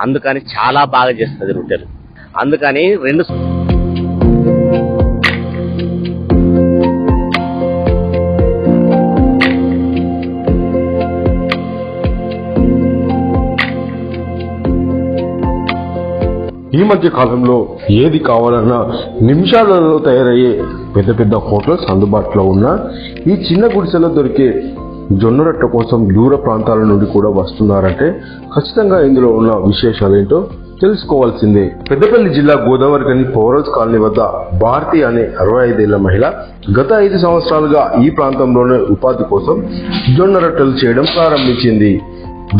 అందుకని చాలా బాగా చేస్తుంది రొట్టెలు. అందుకని రెండు ఈ మధ్య కాలంలో ఏది కావాలన్నా నిమిషాలలో తయారయ్యే పెద్ద పెద్ద హోటల్స్ అందుబాటులో ఉన్న ఈ చిన్న గుడిసెలో దొరికే జొన్న రొట్టె కోసం దూర ప్రాంతాల నుండి కూడా వస్తున్నారంటే ఖచ్చితంగా ఇందులో ఉన్న విశేషాలు ఏంటో తెలుసుకోవాల్సిందే. పెద్దపల్లి జిల్లా గోదావరికని పౌరస్ కాలనీ వద్ద భారతి అనే అరవై ఐదేళ్ళ మహిళ గత ఐదు సంవత్సరాలుగా ఈ ప్రాంతంలోనే ఉపాధి కోసం జొన్న రొట్టెలు చేయడం ప్రారంభించింది.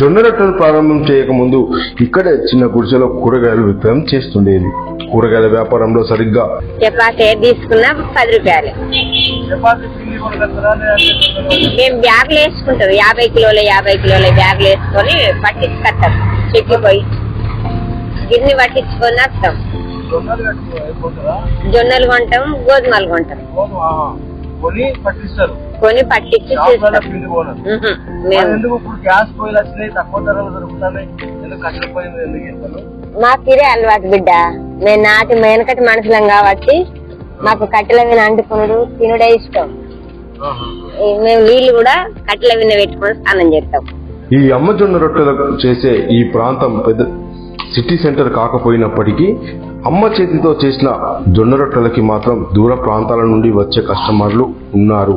జొన్న రొట్టెలు ప్రారంభం చేయకముందు ఇక్కడే చిన్న గుడిసెలో కూరగాయలు విక్రయం చేస్తుండేది. కూరగాయల వ్యాపారంలో సరిగ్గా చపాతి తీసుకున్నా పది రూపాయలు. మేము బ్యాగులు వేసుకుంటాం. యాభై కిలోల యాభై కిలోల బ్యాగులు వేసుకొని పట్టించుకొస్తాం. పోయి. గిన్నె పట్టించుకొని వస్తాం. జొన్నలు కొంటాం గోధుమలు కొంటాం. కొని పట్టిస్తారు కొని పట్టించి ఎందుకు ఇప్పుడు గ్యాస్ పొయ్యిలు వచ్చినాయి తక్కువ ధరలు దొరుకుతున్నాయి ఎందుకు ఎందుకు చేస్తాను మాకు ఇదే అలవాటు బిడ్డ. మేము నాటి మేనకటి మనుషులం కాబట్టి మాకు కట్టెల మీద అంటుకునుడు తినుడే ఇష్టం. మేము నీళ్ళు కూడా కట్టెల విన పెట్టుకొని స్నానం చేస్తాం. ఈ అమ్మ జొన్న రొట్టెలకు చేసే ఈ ప్రాంతం పెద్ద సిటీ సెంటర్ కాకపోయినప్పటికీ అమ్మ చేతితో చేసిన జొన్న రొట్టెలకి మాత్రం దూర ప్రాంతాల నుండి వచ్చే కస్టమర్లు ఉన్నారు.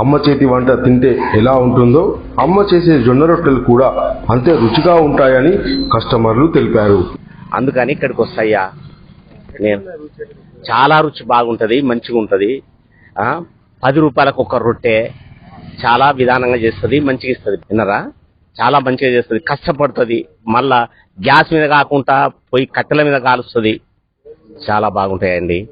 అమ్మ చేతి వంట తింటే ఎలా ఉంటుందో అమ్మ చేసే జొన్న రొట్టెలు కూడా అంతే రుచిగా ఉంటాయని కస్టమర్లు తెలిపారు. అందుకని ఇక్కడికి వస్తాయ్యా. నేను చాలా రుచి బాగుంటది మంచిగా ఉంటది ఆ? పది రూపాయలకు ఒక రొట్టె చాలా విధానంగా చేస్తుంది మంచిగా ఇస్తుంది. విన్నరా? చాలా మంచిగా చేస్తుంది. కష్టపడుతుంది. మళ్ళా గ్యాస్ మీద కాకుండా పోయి కట్టెల మీద కాలుస్తుంది. చాలా బాగుంటాయండి.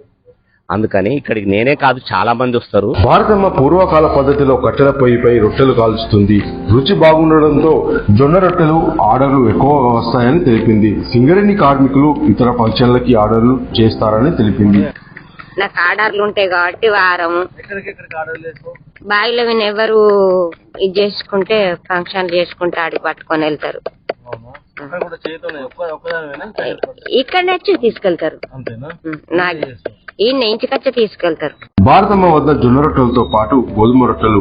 అందుకని ఇక్కడికి నేనే కాదు చాలా మంది వస్తారు. భారతమ్మ పూర్వకాల పద్ధతిలో కట్టెల పొయ్యిపై రొట్టెలు కాల్చుతుంది రుచి బాగుండడంతో జొన్న రొట్టెలు ఆర్డర్లు ఎక్కువగా వస్తాయని తెలిపింది. సింగరేణి కార్మికులు ఇతర ఫంక్షన్లకి ఆర్డర్లు చేస్తారని తెలిపింది. నాకు ఆర్డర్లు ఉంటాయి కాబట్టి వారం. బావిలో విన ఎవరు ఇది చేసుకుంటే ఫంక్షన్ చేసుకుంటే ఆడికి పట్టుకొని వెళ్తారు? ఇక్కడ నుంచి తీసుకెళ్తారు. అంతేనా? ఉం, నాకు ఈ ఇంటికచ్చే తీసుకెళ్తారు. భారతమ్మ వద్ద జొన్న రొట్టెలతో పాటు గోధుమ రొట్టెలు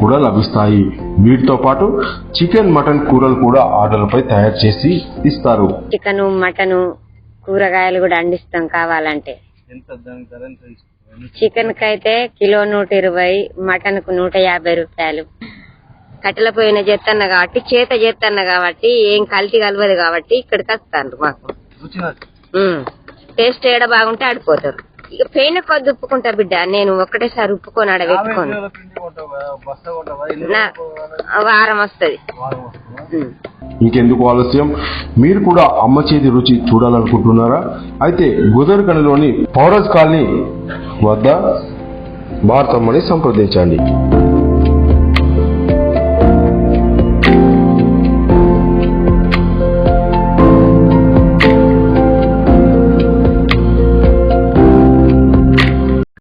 కూడా లభిస్తాయి. వీటితో పాటు చికెన్ మటన్ కూరలు కూడా ఆర్డర్లపై తయారు చేసి ఇస్తారు. చికెన్ మటన్ కూరగాయలు కూడా అండిస్తాం కావాలంటే. ఎంత దానికి ధర ఎంత తీసుకుంటారు? చికెన్కి అయితే కిలో నూట ఇరవై మటన్కు నూట యాభై రూపాయలు. కట్టెల పోయిన చేస్తున్నా కాబట్టి చేత చేస్తున్నా కాబట్టి ఏం కల్తీ కలవదు కాబట్టి ఇక్కడికి వస్తాను మాకు. టేస్ట్ ఏడ బాగుంటే ఆడిపోతారు ఇక పెయిన్ కొద్ది ఉప్పుకుంటా బిడ్డ నేను ఒక్కటేసారి ఉప్పుకొని ఆడ పెట్టుకోను. వారం వస్తుందా. ఇంకెందుకు ఆలస్యం? మీరు కూడా అమ్మ చేతి రుచి చూడాలనుకుంటున్నారా? అయితే గోదరికనిలోని పౌరస్ కాలనీ వద్ద భారతమ్మని సంప్రదించండి.